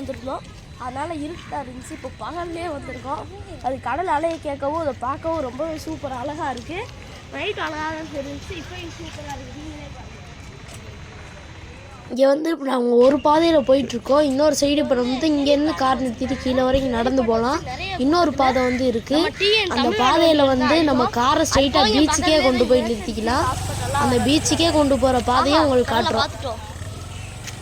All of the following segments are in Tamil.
வந்திருந்தோம். அதனால் இருட்டாக இருந்துச்சு. இப்போ பகல்லே வந்திருக்கோம். அது கடல் அலையை கேட்கவும் அதை பார்க்கவும் ரொம்பவே சூப்பர் அழகாக இருக்குது நைட் அழகாக இருந்துச்சு இப்போயும் சூப்பராக இருக்குது நீங்களே இங்கே வந்து இப்போ நாங்கள் ஒரு பாதையில் போயிட்டுருக்கோம். இன்னொரு சைடு இப்போ வந்து இங்கேருந்து கார் நிறுத்திட்டு கீழே வரைக்கும் நடந்து போகலாம். இன்னொரு பாதை வந்து இருக்குது அந்த பாதையில் வந்து நம்ம காரை ஸ்ட்ரைட்டாக பீச்சுக்கே கொண்டு போய் நிறுத்திக்கலாம். அந்த பீச்சுக்கே கொண்டு போகிற பாதையை உங்களுக்கு காட்டுறோம்.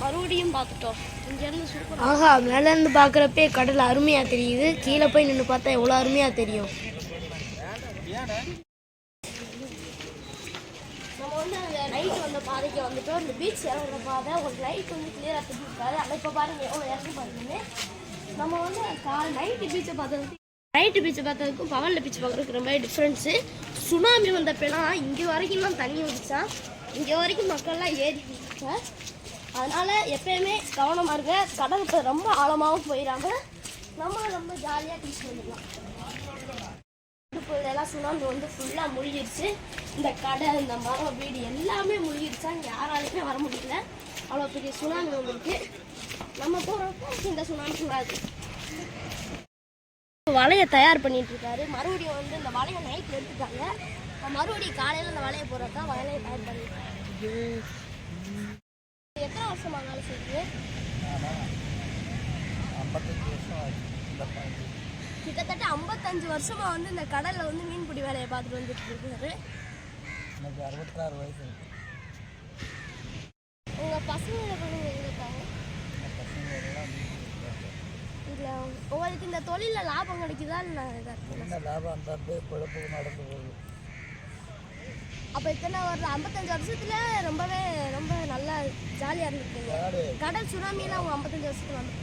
மறுபடியும் பார்த்துட்டோம். இங்கேருந்து சூப்பர் ஆஹா மேலேருந்து பார்க்குறப்பே கடல் அருமையாக தெரியுது. கீழே போய் நின்று பார்த்தா எவ்வளோ அருமையாக தெரியும். நம்ம வந்து அந்த நைட்டு வந்த பாதைக்கு வந்துட்டோம். இந்த பீச் இறங்குற பாதை உங்களுக்கு லைட் வந்து கிளியராக தெரிஞ்சிருக்காது ஆனால் இப்போ பாருங்க எவ்வளோ இறங்கி பாருங்கன்னு. நம்ம வந்து கால் நைட்டு பீச்சை பார்த்ததுக்கு நைட்டு பீச்சை பார்த்ததுக்கும் பகலில் பீச் பார்க்குறதுக்கு ரொம்ப டிஃப்ரென்ஸு சுனாமி வந்தப்பெல்லாம் இங்கே வரைக்கும் தான் தண்ணி வந்துச்சான் இங்கே வரைக்கும் மக்கள்லாம் ஏறி அதனால் எப்பயுமே கவனமாக இருங்க. கடலுக்கு ரொம்ப ஆழமாகவும் போயிடாம நம்ம ரொம்ப ஜாலியாக பீச் வந்துடலாம் இப்போ இதெல்லாம் சுனாமி வந்து ஃபுல்லாக முழுகிருச்சு இந்த கடை இந்த மரம் வீடு எல்லாமே முழுகிருச்சா இங்கே யாராலுமே வர முடியல. அவ்வளோ பெரிய சுனாமி வந்திருக்கு. நம்ம போகிறப்ப இந்த சுனாமி வராது வலையை தயார் பண்ணிட்டு இருக்காரு. மறுபடியும் வந்து இந்த வலையை நைட்டில் எடுத்துட்டாங்க. மறுபடியும் காலையில் இந்த வலையை போடுறதா வலையை தயார் பண்ணிட்டு எத்தனை வருஷமா வேலை செய்யுது கிட்டத்தட்ட ஐம்பத்தஞ்சு வருஷமா வந்து இந்த கடல்ல வந்து மீன்பிடி வேலையை பார்த்துட்டு வந்துட்டு இருக்காரு. எனக்கு அறுபத்தாறு வயசு இருக்கு. உங்க பசங்க எங்க இருக்காங்க. இல்ல உங்களுக்கு இந்த தொழில லாபம் கிடைக்குதா இல்லை? என்ன லாபம் அந்த அப்படியே நடந்து போகுது. அப்ப இத்தனை ஒரு ஐம்பத்தஞ்சு வருஷத்துல ரொம்பவே ரொம்ப நல்லா ஜாலியா இருந்திருக்கீங்க. காடு கடல் சுனாமியெல்லாம் அவங்க ஐம்பத்தஞ்சு வருஷத்துல வந்து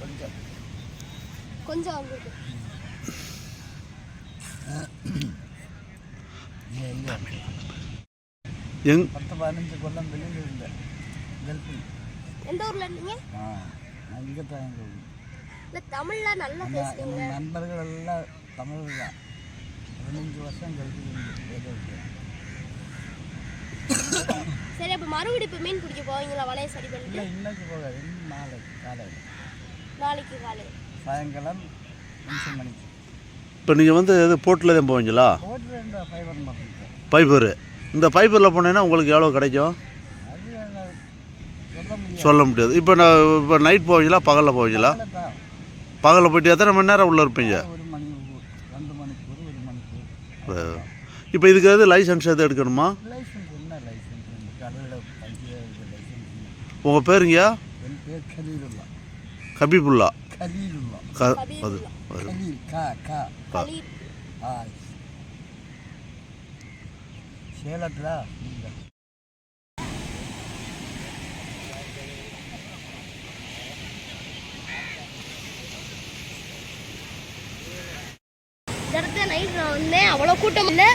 கொஞ்சம். கொஞ்சம் வந்திருக்கு. எங் பத்து பதினஞ்சு கொல்லம் வெளியில் இருந்தேன் கல்ஃபில் எந்த ஊர்ல இருந்தீங்க? ஆ நான் இங்கே தான் எங்கள் ஊர். இல்ல தமிழ்ல நல்லா எங்கள் நண்பர்கள் எல்லாம் தமிழ் தான். பதினஞ்சு வருஷம் இருக்கேன் சரி அப்ப மறுபடியும் இப்ப மீன் பிடிக்க போவீங்களா? வலையை சரி பண்ணிட்டு? இல்லை இன்னைக்கு போகாது. நாளைக்கு காலையில். நாளைக்கு காலையில். சாயங்காலம் அஞ்சு மணிக்கு. இப்போ நீங்கள் வந்து இது போட்டில் தான் போவீங்களா? பைப்பரு இந்த பைப்பரில் போனீங்கன்னா உங்களுக்கு எவ்வளோ கிடைக்கும்? அது என்ன சொல்ல முடியாது. சொல்ல முடியாது. இப்போ நான் இப்போ நைட் போவீங்களா? பகலில் போவீங்களா? பகலில் போயிட்டு எத்தனை மணி நேரம் உள்ளே இருப்பீங்க ஒரு மணி ரெண்டு மணிக்கூர் ஒரு மணிக்கூர் இப்போ இதுக்கு எது லைசன்ஸ் எது எடுக்கணுமா? உங்கள் பேருங்கயா கபீபுல்லா. அது சேலத்தில். நீங்கள் இடத்துல நைட் நான் வந்தேன் அவ்வளோ கூட்டம் இல்லை.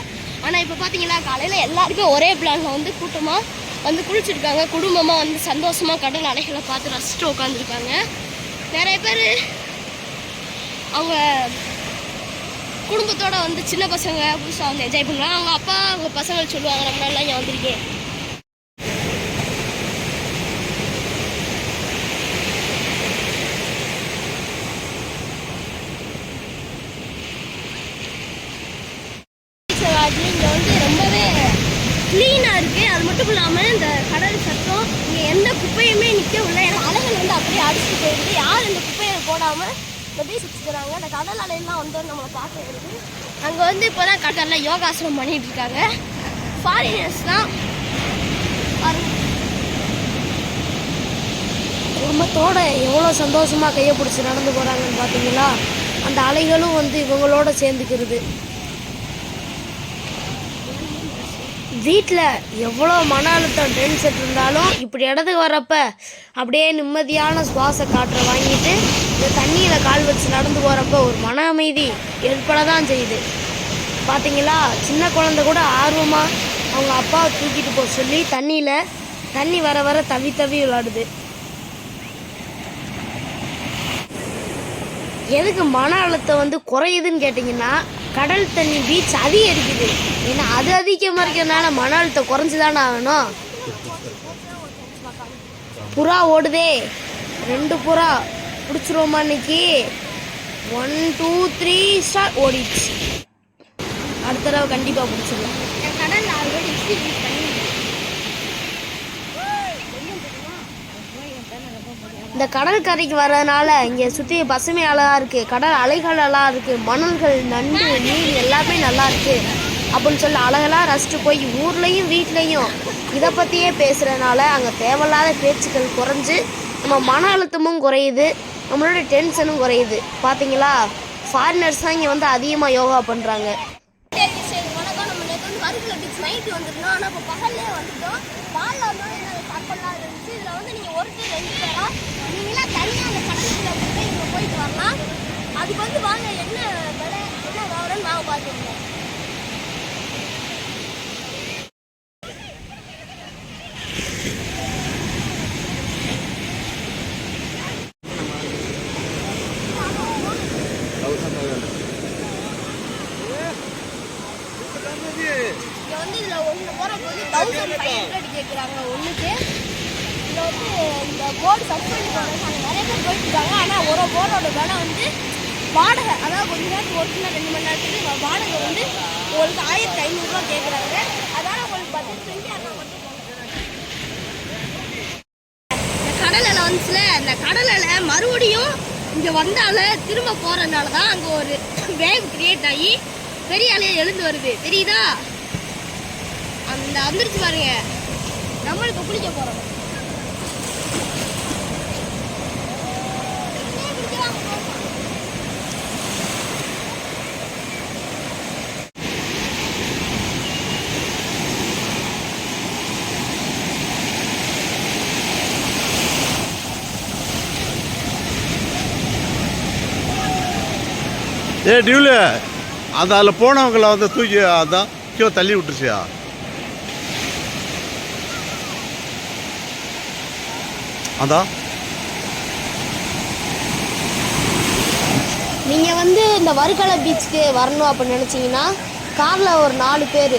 ஆனால் இப்போ பார்த்தீங்கன்னா காலையில் எல்லாருமே ஒரே பிளானில் வந்து கூட்டமாக வந்து குளிச்சிருக்காங்க. குடும்பமாக வந்து சந்தோஷமாக கடல் அலைகளை பார்த்து ரசிச்சுட்டு உட்காந்துருக்காங்க நிறைய பேர் அவங்க குடும்பத்தோடு வந்து சின்ன பசங்க புதுசாக வந்து என்ஜாய் பண்ணுறாங்க அவங்க அப்பா அவங்க பசங்க சொல்லுவாங்க நம்ம நல்லா இங்கே வந்திருக்கேன் சிவாஜி இங்கே வந்து ரொம்பவே க்ளீனாக இருக்குது அது மட்டும் இல்லாமல் இந்த கடல் சத்தம் இங்கே எந்த குப்பையுமே நிற்கவில்லை ஏன்னா அலைகள் வந்து அப்படியே அடிச்சுட்டு போயிடுது. யார் இந்த குப்பையை போடாமல் இந்த பீச் சுற்றுறாங்க அந்த கடல் அலையெல்லாம் வந்து நம்மளை பார்க்க வருது. அங்கே வந்து இப்போ தான் கடலில் யோகாசனம் பண்ணிட்டு இருக்காங்க. ஃபாரினர்ஸ் தான். குடும்பத்தோட எவ்வளோ சந்தோஷமாக கையை பிடிச்சி நடந்து போகிறாங்கன்னு பார்த்தீங்களா அந்த அலைகளும் வந்து இவங்களோட சேர்ந்துக்கிறது. வீட்டில் எவ்வளோ மன அழுத்தம் டென்ஷன் இருந்தாலும் இப்படி இடத்துக்கு வரப்ப அப்படியே நிம்மதியான சுவாச காற்றை வாங்கிட்டு இந்த தண்ணியில் கால் வச்சு நடந்து போகிறப்ப ஒரு மன அமைதி ஏற்பட தான் செய்யுது. பார்த்தீங்களா சின்ன குழந்தை கூட ஆர்வமாக அவங்க அப்பாவை தூக்கிட்டு போக சொல்லி தண்ணியில் தண்ணி வர வர தவி தவி விளாடுது எதுக்கு மன அழுத்தம் வந்து குறையுதுன்னு கேட்டிங்கன்னா கடல் தண்ணி பீச் அதிகரிக்குது. ஏன்னா அது அதிகமாக இருக்கிறதுனால மன அழுத்தம் குறைஞ்சி தானே ஆகணும். புறா ஓடுதே. ரெண்டு புறா. பிடிச்சிருவோமா இன்னைக்கு? ஒன் டூ த்ரீ ஸ்டார் ஓடிடுச்சு. அடுத்த தடவை கண்டிப்பாக பிடிச்சிடலாம். கடல் இந்த கடல் கரைக்கு வர்றதுனால இங்கே சுற்றி பசுமை அழகாக இருக்குது கடல் அலைகள் நல்லா இருக்குது மணல்கள் நண்டு மீன் எல்லாமே நல்லா இருக்குது அப்படின்னு சொல்லி அழகெல்லாம் ரசித்து போய் ஊர்லேயும் வீட்லேயும் இதை பற்றியே பேசுகிறதுனால அங்கே தேவையில்லாத பேச்சுக்கள் குறைஞ்சு நம்ம மன அழுத்தமும் குறையுது. நம்மளோட டென்ஷனும் குறையுது. பார்த்தீங்களா ஃபாரினர்ஸ் தான் இங்கே வந்து அதிகமாக யோகா பண்ணுறாங்க சரி வணக்கம் நம்ம நேற்று வந்து வறுக்கல பீச் நைட்டு வந்துருந்தோம் ஆனால் இப்போ பகல்லே வந்துட்டோம் பாலில் வந்தோம் என்ன கப்பல்லாம் இருந்துச்சு இதில் வந்து நீங்கள் ஒருத்தர் ரெண்டு பேரா நீங்களாம் தனியாக அந்த கடலுக்குள்ள போய் இங்கே போயிட்டு வரலாம் அதுக்கு வந்து வாங்க என்ன விலை என்ன விவரம்னு வாங்க பார்த்துருக்கோம் இங்கே வந்து இதில் ஒன்று போகிறப்ப போது தௌசண்ட் ஃபைவ் ஹண்ட்ரட் கேட்குறாங்க ஒன்றுக்கு இதில் வந்து இந்த போர்டு சஸ்பெண்ட் பண்ணுறாங்க நிறைய பேர் போயிட்டு இருக்காங்க. ஆனால் ஒரு போர்டோட விலை வந்து வாடகை அதாவது கொஞ்ச நேரத்துக்கு ஒரு சின்ன ரெண்டு மணி நேரத்துக்கு வாடகை வந்து உங்களுக்கு ஆயிரத்தி ஐநூறுரூவா கேட்குறாங்க அதனால் உங்களுக்கு பட்ஜெட் ஃப்ரெண்ட்லி ஆனால் மட்டும் கடல் அலை வந்துச்சுல இந்த கடல் அலை மறுபடியும் இங்கே வந்தால திரும்ப போகிறதுனால தான் அங்கே ஒரு வேவ் கிரியேட் ஆகி பெரிய அலையை எழுந்து வருது. தெரியுதா? அந்த வந்துருச்சு பாருங்க. நம்மளுக்கு குளிக்க போகிறோம் ஏ டியூலு. அந்த அதில் போனவங்கள வந்து தூக்கி அதான் கீழே தள்ளி விட்டுருச்சியா? அதான் நீங்கள் வந்து இந்த வறுக்கலை பீச்சுக்கு வரணும் அப்படின்னு நினச்சிங்கன்னா காரில் ஒரு நாலு பேர்.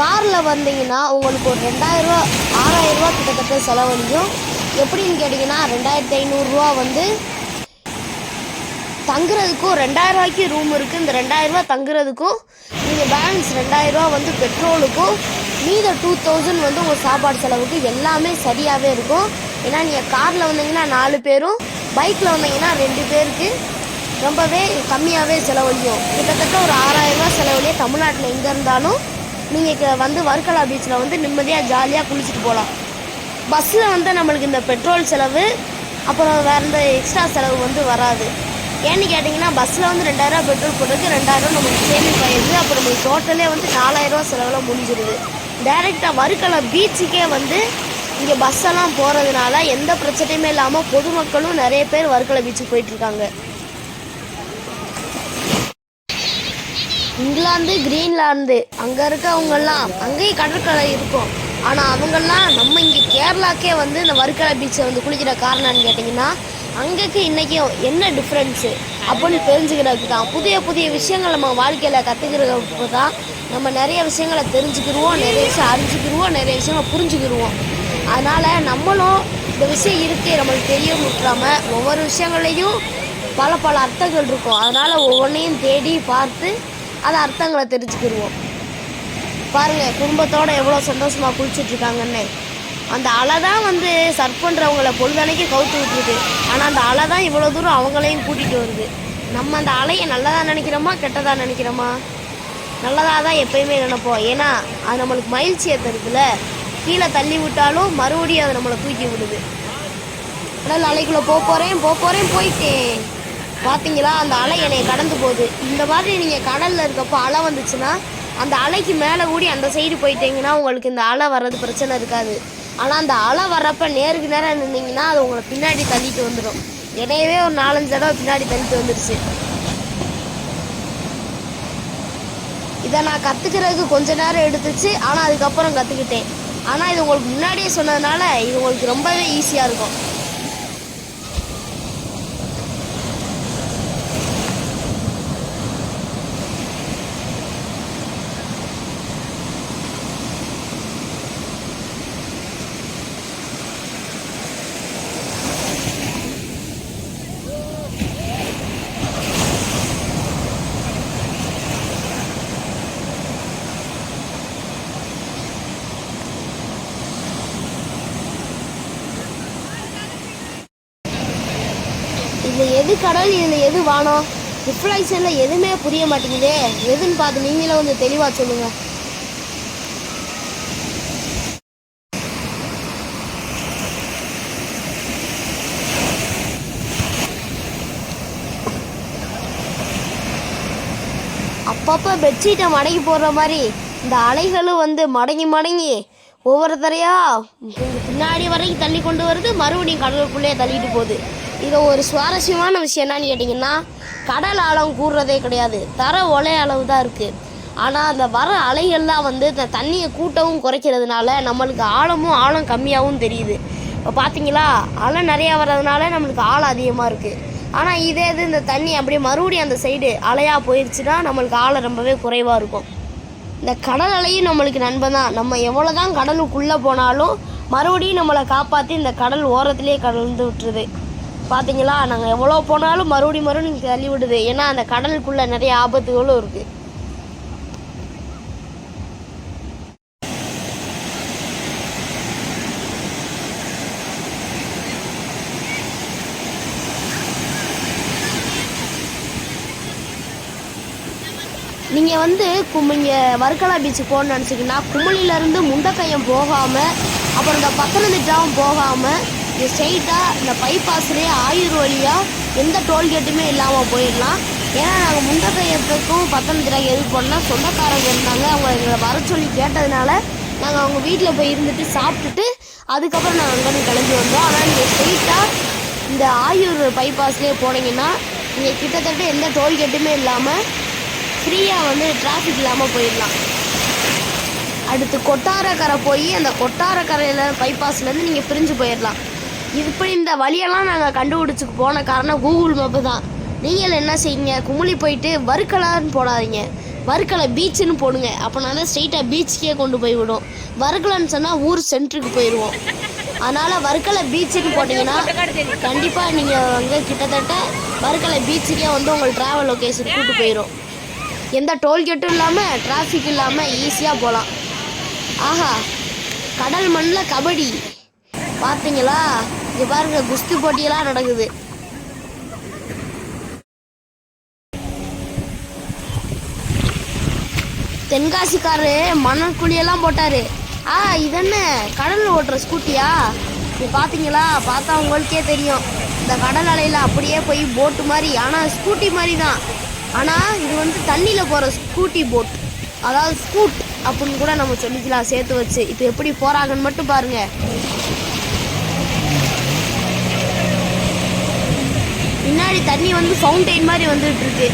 காரில் வந்தீங்கன்னா உங்களுக்கு ஒரு ரெண்டாயிரரூவா ஆறாயிரரூவா கிட்டத்தட்ட செலவழியும். எப்படின்னு கேட்டிங்கன்னா ரெண்டாயிரத்தி ஐநூறுரூவா வந்து தங்குறதுக்கும் ரெண்டாயிரம் ரூபாய்க்கு ரூம் இருக்குது இந்த ரெண்டாயிரம் தங்குறதுக்கும் நீங்கள் பேலன்ஸ் ரெண்டாயிரரூவா வந்து பெட்ரோலுக்கும் மீத டூ தௌசண்ட் வந்து உங்கள் சாப்பாடு செலவுக்கு எல்லாமே சரியாகவே இருக்கும். ஏன்னா நீங்கள் காரில் வந்தீங்கன்னா நாலு பேரும் பைக்கில் வந்தீங்கன்னா ரெண்டு பேருக்கு ரொம்பவே கம்மியாகவே செலவழியும். கிட்டத்தட்ட ஒரு ஆறாயிரம் ரூபாய் செலவுலேயே தமிழ்நாட்டில் எங்கே இருந்தாலும் நீங்கள் வந்து வர்க்கலா பீச்சில் வந்து நிம்மதியாக ஜாலியாக குளிச்சுட்டு போகலாம் பஸ்ஸில் வந்து நம்மளுக்கு இந்த பெட்ரோல் செலவு அப்புறம் வேறு எந்த எக்ஸ்ட்ரா செலவு வந்து வராது. ஏன்னு கேட்டிங்கன்னா பஸ்ஸில் வந்து ரெண்டாயிரம் பெட்ரோல் போட்டுருக்கு ரெண்டாயிரம் நம்மளுக்கு சேமிப் ஆயிடுது அப்புறம் நம்மளுக்கு டோட்டலே வந்து நாலாயிரரூவா செலவில் முடிஞ்சிருது. டைரெக்டாக வறுக்கலை பீச்சுக்கே வந்து இங்கே பஸ்ஸெல்லாம் போகிறதுனால எந்த பிரச்சனையுமே இல்லாமல் பொதுமக்களும் நிறைய பேர் வறுக்கலை பீச்சுக்கு போயிட்டுருக்காங்க இங்கிலாந்து கிரீன்லாந்து அங்கே இருக்கவங்கெல்லாம் அங்கேயும் கடற்கரை இருக்கும். ஆனால் அவங்கெல்லாம் நம்ம இங்கே கேரளாக்கே வந்து இந்த வறுக்கலை பீச்சை வந்து குளிக்கிற காரணம்னு கேட்டிங்கன்னா அங்கேக்கு இன்றைக்கும் என்ன டிஃப்ரென்ஸு அப்படின்னு தெரிஞ்சுக்கிறதுக்கு தான். புதிய புதிய விஷயங்கள் நம்ம வாழ்க்கையில் கற்றுக்கிறதுக்கு தான் நம்ம நிறைய விஷயங்களை தெரிஞ்சுக்கிருவோம் நிறைய விஷயம் அறிஞ்சிக்கிடுவோம் நிறைய விஷயங்களை புரிஞ்சுக்கிடுவோம் அதனால் நம்மளும் இந்த விஷயம் இருக்குது நம்மளுக்கு தெரிய விட்டுறாம ஒவ்வொரு விஷயங்களையும் பல பல அர்த்தங்கள் இருக்கும். அதனால் ஒவ்வொன்றையும் தேடி பார்த்து அதை அர்த்தங்களை தெரிஞ்சுக்கிடுவோம் பாருங்கள் குடும்பத்தோடு எவ்வளோ சந்தோஷமாக குளிச்சுட்ருக்காங்கன்னு அந்த அலை தான் வந்து சர்ஃப் பண்ணுறவங்கள பொழுதனைக்கு கவுத்து விட்டுருது ஆனால் அந்த அலை தான் இவ்வளோ தூரம் அவங்களையும் கூட்டிகிட்டு வருது. நம்ம அந்த அலையை நல்லதாக நினைக்கிறோமா கெட்டதாக நினைக்கிறோமா? நல்லதாக தான் எப்பயுமே நினைப்போம். ஏன்னா அது நம்மளுக்கு மகிழ்ச்சியை தருதுல கீழே தள்ளி விட்டாலும் மறுபடியும் அது நம்மளை தூக்கி விடுது. கடல் அலைக்குள்ளே போக போகிறேன் போக போகிறேன் போயிட்டேன். பார்த்தீங்களா அந்த அலை என்னை கடந்து போகுது. இந்த மாதிரி நீங்கள் கடலில் இருக்கப்போ அலை வந்துச்சுன்னா அந்த அலைக்கு மேலே கூடி அந்த சைடு போயிட்டீங்கன்னா உங்களுக்கு இந்த அலை வர்றது பிரச்சனை இருக்காது. ஆனால் அந்த அலை வர்றப்ப நேருக்கு நேரம் நின்னீங்கன்னா அது உங்களை பின்னாடி தள்ளிட்டு வந்துடும் என்னையவே ஒரு நாலஞ்சு தடவை பின்னாடி தள்ளிட்டு வந்துருச்சு. இதை நான் கற்றுக்கிறதுக்கு கொஞ்ச நேரம் எடுத்துச்சு. ஆனால் அதுக்கப்புறம் கற்றுக்கிட்டேன் ஆனால் இது உங்களுக்கு முன்னாடியே சொன்னதுனால இது உங்களுக்கு ரொம்பவே ஈஸியாக இருக்கும் எது கடல் இதில் எது வானம் ரிஃப்ளெக்ஷனில் எதுவுமே புரிய மாட்டேங்குதே. எதுன்னு பார்த்து நீங்களே வந்து தெளிவாக சொல்லுங்கள் அப்பப்போ பெட்ஷீட்டை மடங்கி போடுற மாதிரி இந்த அலைகளும் வந்து மடங்கி மடங்கி ஒவ்வொருத்தரையா பின்னாடி வரைக்கும் தள்ளி கொண்டு வருது மறுபடியும் கடலுக்குள்ளேயே தள்ளிட்டு போகுது. இதை ஒரு சுவாரஸ்யமான விஷயம் என்னன்னு கேட்டிங்கன்னா கடல் ஆழம் கூடுறதே கிடையாது. தர ஒலை அளவு தான் இருக்குது ஆனால் அந்த வர அலைகள்லாம் வந்து இந்த தண்ணியை கூட்டவும் குறைக்கிறதுனால நம்மளுக்கு ஆழமும் ஆழம் கம்மியாகவும் தெரியுது. இப்போ பார்த்தீங்களா அலை நிறையா வர்றதுனால நம்மளுக்கு ஆழம் அதிகமாக இருக்குது ஆனால் இதே இது இந்த தண்ணி அப்படியே மறுபடியும் அந்த சைடு அலையாக போயிடுச்சுன்னா நம்மளுக்கு ஆழம் ரொம்பவே குறைவாக இருக்கும். இந்த கடல் அலையும் நம்மளுக்கு நண்பன் தான். நம்ம எவ்வளோ தான் கடலுக்குள்ளே போனாலும் மறுபடியும் நம்மளை காப்பாற்றி இந்த கடல் ஓரத்துலேயே கலந்து விட்டுருது. பார்த்தீங்களா நாங்கள் எவ்வளோ போனாலும் மறுபடியும் மறுபடியும் தள்ளி விடுது ஏன்னா அந்த கடலுக்குள்ளே நிறைய ஆபத்துகளும் இருக்குது நீங்கள் வந்து கும் இங்கே வர்க்கலா பீச்சுக்கு போகணும்னு நினச்சிங்கன்னா குமளியிலேருந்து முண்டக்கையம் போகாமல் அப்புறம் இந்த பத்தனந்திட்டாவும் போகாமல் இங்கே ஸ்ட்ரெயிட்டாக இந்த பைபாஸ்லேயே ஆயூர் வழியாக எந்த டோல்கேட்டுமே இல்லாமல் போயிடலாம். ஏன்னா நாங்கள் முண்டக்கையத்துக்கும் பத்தனந்திட்டாக்கு எது போனோம்னா சொந்தக்காரங்க இருந்தாங்க. அவங்க எங்களை வர சொல்லி கேட்டதுனால நாங்கள் அவங்க வீட்டில் போய் இருந்துட்டு சாப்பிட்டுட்டு அதுக்கப்புறம் நாங்கள் அங்கேருந்து கிளம்பி வந்தோம். ஆனால் நீங்கள் ஸ்ட்ரெயிட்டாக இந்த ஆயூர் பைபாஸ்லேயே போனீங்கன்னா நீங்கள் கிட்டத்தட்ட எந்த டோல்கேட்டுமே இல்லாமல் ஃப்ரீயாக வந்து டிராஃபிக் இல்லாமல் போயிடலாம். அடுத்து கொட்டாரக்கரை போய் அந்த கொட்டாரக்கரையில் பைபாஸ்லேருந்து நீங்கள் பிரிஞ்சு போயிடலாம். இப்படி இந்த வழியெல்லாம் நாங்கள் கண்டுபிடிச்சி போன காரணம் கூகுள் மேப்பு தான். நீங்கள் என்ன செய்யுங்க? குமுளி போயிட்டு வறுக்கலான்னு போடாதீங்க. வறுக்கலை பீச்சுன்னு போடுங்க. அப்போனா தான் ஸ்ட்ரெயிட்டாக பீச்சுக்கே கொண்டு போய் விடும். வறுக்கலன்னு சொன்னால் ஊர் சென்டருக்கு போயிடுவோம் அதனால் வறுக்கலை பீச்சுன்னு போட்டிங்கன்னா கண்டிப்பாக நீங்கள் வந்து கிட்டத்தட்ட வறுக்கலை பீச்சுக்கே வந்து உங்கள் ட்ராவல் லொக்கேஷன் கூட்டு போயிடும் எந்த டோல்கேட்டும் இல்லாமல் டிராஃபிக் இல்லாமல் ஈஸியாக போகலாம் ஆஹா கடல் மண்ணில் கபடி. பார்த்தீங்களா இங்கே பாருங்க குஸ்தி போட்டியெல்லாம் நடக்குது. தென்காசிக்காரு மணல் குழியெல்லாம் போட்டாரு. ஆ இது என்ன கடல் ஓட்டுற ஸ்கூட்டியா? இது பார்த்தீங்களா பார்த்தா உங்களுக்கே தெரியும். இந்த கடல் அலையில் அப்படியே போய் போட்டு மாதிரி ஆனால் ஸ்கூட்டி மாதிரி தான். ஆனால் இது வந்து தண்ணியில் போகிற ஸ்கூட்டி போட் அதாவது ஸ்கூட் அப்படின்னு கூட நம்ம சொல்லிக்கலாம் சேர்த்து வச்சு. இப்போ எப்படி போகிறாங்கன்னு மட்டும் பாருங்க. பின்னாடி தண்ணி வந்து ஃபவுண்டைன் மாதிரி வந்துட்டு இருக்கு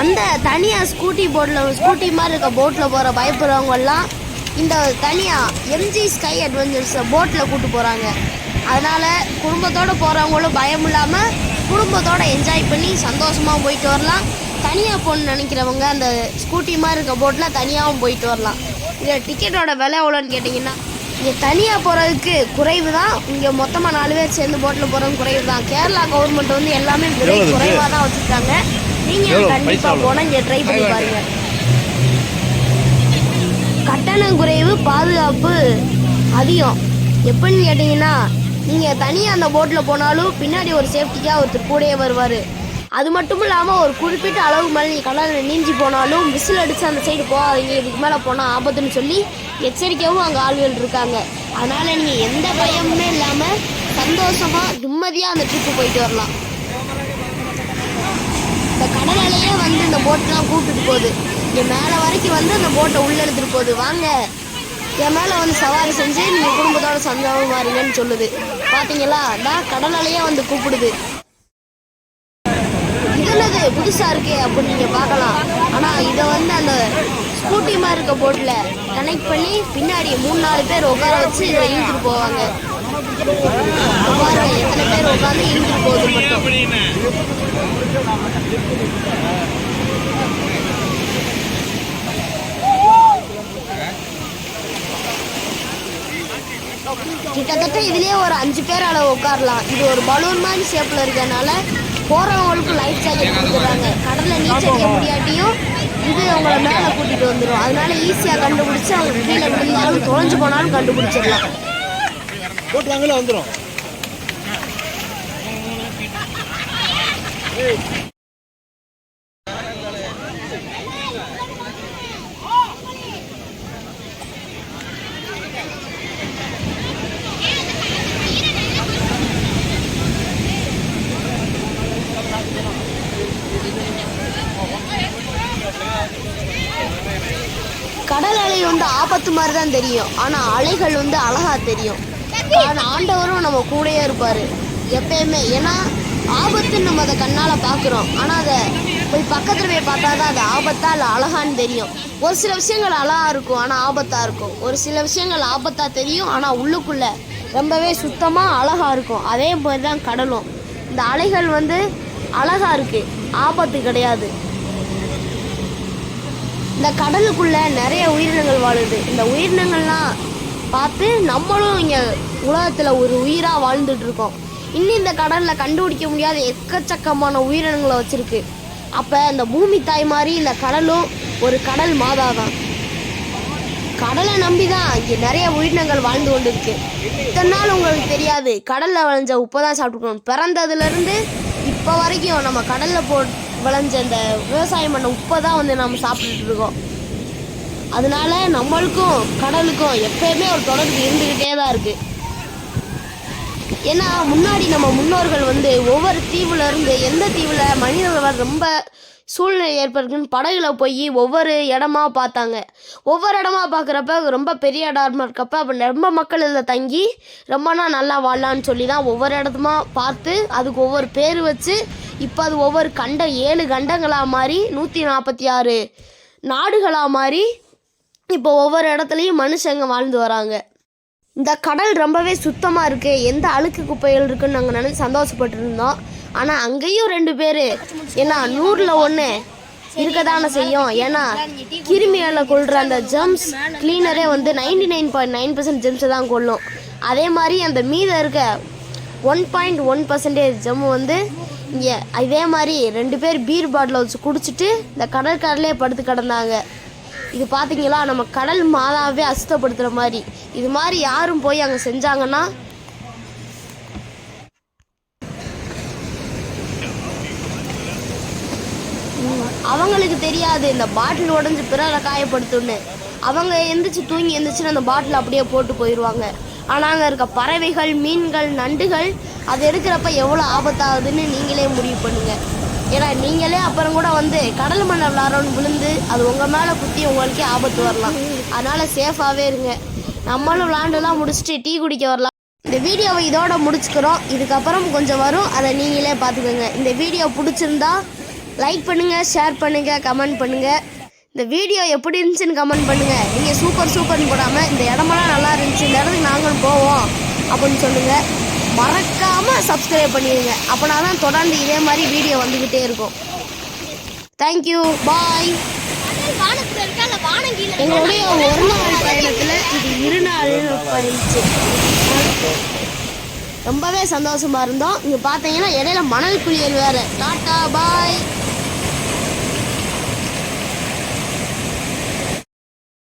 அந்த தனியாக ஸ்கூட்டி போட்டில் ஸ்கூட்டி மாதிரி இருக்க போட்டில் போகிற பயப்படுறவங்க எல்லாம் இந்த தனியாக எம்ஜி ஸ்கை அட்வென்ச்சர்ஸ் போட்டில் கூட்டு போகிறாங்க அதனால் குடும்பத்தோடு போகிறவங்களும் பயம் இல்லாமல் குடும்பத்தோட என்ஜாய் பண்ணி சந்தோஷமாக போயிட்டு வரலாம். தனியாக போகணுன்னு நினைக்கிறவங்க அந்த ஸ்கூட்டி மாதிரி இருக்க போட்டில் தனியாகவும் போயிட்டு வரலாம். இதில் டிக்கெட்டோட விலை எவ்வளோன்னு கேட்டிங்கன்னா இங்கே தனியாக போகிறதுக்கு குறைவு தான் இங்கே மொத்தமாக நாலு பேர் சேர்ந்து போட்டில் போகிறது குறைவு தான் கேரளா கவர்மெண்ட் வந்து எல்லாமே விலை? குறைவாக தான் வச்சுருக்காங்க நீங்கள்? கண்டிப்பாக? போனால் இங்கே ட்ரை பண்ணி பாருங்கள் கட்டணம் குறைவு பாதுகாப்பு அதிகம் எப்படின்னு கேட்டிங்கன்னா நீங்கள் தனியாக அந்த போட்டில் போனாலும் பின்னாடி ஒரு சேஃப்டிக்காக ஒருத்தர் கூடயே வருவார் அது மட்டும் இல்லாமல் ஒரு குறிப்பிட்ட அளவு மேலே நீங்கள் கடலில் நீஞ்சி போனாலும் விசில் அடித்து அந்த சைடு போகாதீங்க. இதுக்கு மேலே போனால் ஆபத்துன்னு சொல்லி எச்சரிக்கையாகவும் அங்கே ஆள்கள் இருக்காங்க. அதனால் நீங்கள் எந்த பயமுமே இல்லாமல் சந்தோஷமாக நிம்மதியாக அந்த ட்ரிப்பு போயிட்டு வரலாம். இந்த கடல் அலையே வந்து இந்த போட்டெலாம் கூப்பிட்டுட்டு போகுது. இங்கே மேலே வரைக்கும் வந்து அந்த போட்டை உள்ளே எடுத்துகிட்டு போகுது. வாங்க. என் மேலே வந்து சவாரி செஞ்சு நீங்கள் குடும்பத்தோட சந்தோஷமா இருங்கன்னு சொல்லுது. பார்த்தீங்களா தான் கடல் அலையே வந்து கூப்பிடுது. என்னது இருக்கே அப்படின்னு நீங்கள் பார்க்கலாம். ஆனால் இதை வந்து அந்த ஸ்கூட்டி மாதிரி இருக்க போட்டில் கனெக்ட் பண்ணி பின்னாடி மூணு நாலு பேர் உட்கார வச்சு இதை இழுத்துட்டு போவாங்க. பாருங்க எத்தனை பேர் உட்காந்து இழுத்துட்டு போகுது மட்டும். கிட்டத்தட்ட இதுலயே ஒரு அஞ்சு பேர் அளவு உட்காரலாம். இது ஒரு பலூன் மாதிரி ஷேப்ல இருக்கனால போறவங்களுக்கு லைஃப் ஜாக்கெட் கொடுக்குறாங்க. கடல்ல நீச்சல் அடிக்க முடியாட்டியும் இது அவங்கள மேலே கூட்டிட்டு வந்துடும் அதனால ஈஸியா கண்டுபிடிச்சு அவங்க கீழே விழுந்தாலும் தொலைஞ்சு போனாலும் கண்டுபிடிச்சிடலாம். போட்டுவாங்களே வந்துடும் கடல் அலை வந்து ஆபத்து மாதிரி தான் தெரியும். ஆனால் அலைகள் வந்து அழகாக தெரியும். ஆனால் ஆண்டவரும் நம்ம கூடயே இருப்பார். எப்பயுமே. ஏன்னா ஆபத்துன்னு நம்ம அதை கண்ணால் பார்க்குறோம். ஆனால் அதை போய் பக்கத்தில் போய் பார்த்தா தான் அது ஆபத்தா இல்லை அழகான்னு தெரியும். ஒரு சில விஷயங்கள் அழகா இருக்கும் ஆனால் ஆபத்தாக இருக்கும். ஒரு சில விஷயங்கள் ஆபத்தாக தெரியும் ஆனால் உள்ளுக்குள்ளே ரொம்பவே சுத்தமாக அழகாக இருக்கும். அதே மாதிரி தான் கடலும். இந்த அலைகள் வந்து அழகாக இருக்குது ஆபத்து கிடையாது. இந்த கடலுக்குள்ள நிறைய உயிரினங்கள் வாழுது. இந்த உயிரினங்கள்லாம் பார்த்து நம்மளும் இங்கே உலகத்தில் ஒரு உயிராக வாழ்ந்துட்டு இருக்கோம் இன்னும் இந்த கடலில் கண்டுபிடிக்க முடியாத எக்கச்சக்கமான உயிரினங்களை வச்சிருக்கு. அப்போ இந்த பூமி தாய் மாதிரி இந்த கடலும் ஒரு கடல் மாதா தான் கடலை நம்பி தான் இங்கே நிறைய உயிரினங்கள் வாழ்ந்து கொண்டு இருக்கு இத்தனை நாள் உங்களுக்கு தெரியாது கடலில் விளைஞ்ச உப்பை தான் சாப்பிட்டுக்கணும். பிறந்ததுலேருந்து இப்போ வரைக்கும் நம்ம கடலில் போ விளைஞ்ச அந்த விவசாயம் பண்ண உப்பை தான் வந்து நம்ம சாப்பிட்டுட்டு இருக்கோம். அதனால நம்மளுக்கும் கடலுக்கும் எப்பயுமே ஒரு தொடர்பு இருந்துக்கிட்டே தான் இருக்கு. ஏன்னா முன்னாடி நம்ம முன்னோர்கள் வந்து ஒவ்வொரு தீவுல இருந்து எந்த தீவுல மனிதர்கள் ரொம்ப சூழ்நிலை ஏற்படுதுன்னு படகுல போய் ஒவ்வொரு இடமா பார்த்தாங்க. ஒவ்வொரு இடமா பார்க்குறப்ப ரொம்ப பெரிய இடமா இருக்கப்ப அப்போ ரொம்ப மக்கள் இதில் தங்கி ரொம்ப நாள் நல்லா வாழலான்னு சொல்லி தான் ஒவ்வொரு இடத்துமா பார்த்து அதுக்கு ஒவ்வொரு பேர் வச்சு இப்போ அது ஒவ்வொரு கண்டம் ஏழு கண்டங்களாக மாறி நூற்றி நாற்பத்தி ஆறு நாடுகளாக மாறி இப்போ ஒவ்வொரு இடத்துலையும் மனுஷங்க வாழ்ந்து வராங்க. இந்த கடல் ரொம்பவே சுத்தமாக இருக்கு. எந்த அழுக்கு குப்பைகள் இருக்குன்னு நாங்கள் நினச்சி சந்தோஷப்பட்டு இருந்தோம் ஆனால் அங்கேயும் ரெண்டு பேர். ஏன்னா நூறில் ஒன்று இருக்க தானே செய்யும். ஏன்னா கிருமிகளை கொள்கிற அந்த ஜெம்ஸ் கிளீனரே வந்து ninety nine point nine percent ஜெம்ஸை தான் கொள்ளும் அதே மாதிரி அந்த மீதம் இருக்க one point one percentage gem வந்து இங்கே இதே மாதிரி ரெண்டு பேர் பீர் பாட்டில் வச்சு குடிச்சிட்டு இந்த கடற்கரையிலே படுத்து கிடந்தாங்க. இது பார்த்தீங்களா நம்ம கடல் மாதாவே அசுத்தப்படுத்துகிற மாதிரி. இது மாதிரி யாரும் போய் அங்கே செஞ்சாங்கன்னா? அவங்களுக்கு தெரியாது. இந்த பாட்டில் உடஞ்சி பிறரை காயப்படுத்துன்னு அவங்க எந்திரிச்சு தூங்கி எந்திரிச்சுன்னு அந்த பாட்டில் அப்படியே போட்டு போயிடுவாங்க ஆனால் அங்கே இருக்க பறவைகள் மீன்கள் நண்டுகள் அது எடுக்கிறப்ப எவ்வளோ ஆபத்தாகுதுன்னு நீங்களே முடிவு பண்ணுங்க. ஏன்னா நீங்களே அப்புறம் கூட வந்து கடல் மண்ணை விளாட்றோன்னு விழுந்து அது உங்கள் மேலே குத்தி உங்களுக்கே ஆபத்து வரலாம். அதனால் சேஃபாகவே இருங்க. நம்மளும் விளாண்டுலாம் முடிச்சுட்டு டீ குடிக்க வரலாம். இந்த வீடியோவை இதோட முடிச்சுக்கிறோம். இதுக்கப்புறம் கொஞ்சம் வரும். அதை நீங்களே பார்த்துக்கோங்க. இந்த வீடியோ பிடிச்சிருந்தா லைக் பண்ணுங்கள் ஷேர் பண்ணுங்கள் கமெண்ட் பண்ணுங்கள் இந்த வீடியோ எப்படி இருந்துச்சுன்னு கமெண்ட் பண்ணுங்கள் நீங்கள் சூப்பர் சூப்பர்னு போடாமல் இந்த இடமெல்லாம் நல்லா இருந்துச்சு இந்த இடத்துக்கு நாங்களும் போவோம் அப்படின்னு சொல்லுங்கள் மறக்காமல் சப்ஸ்கிரைப் பண்ணிடுங்க. அப்போனா தான் தொடர்ந்து இதே மாதிரி வீடியோ வந்துக்கிட்டே இருக்கும். தேங்க்யூ பாய் எங்களுடைய ஒரு நாள் பயணத்தில் இது இரு நாள் பயணிச்சு. ரொம்பவே சந்தோஷமா இருந்தோம். இங்க பார்த்தீங்கன்னா இடையில மணல் குளியல் வேற. டாட்டா பாய்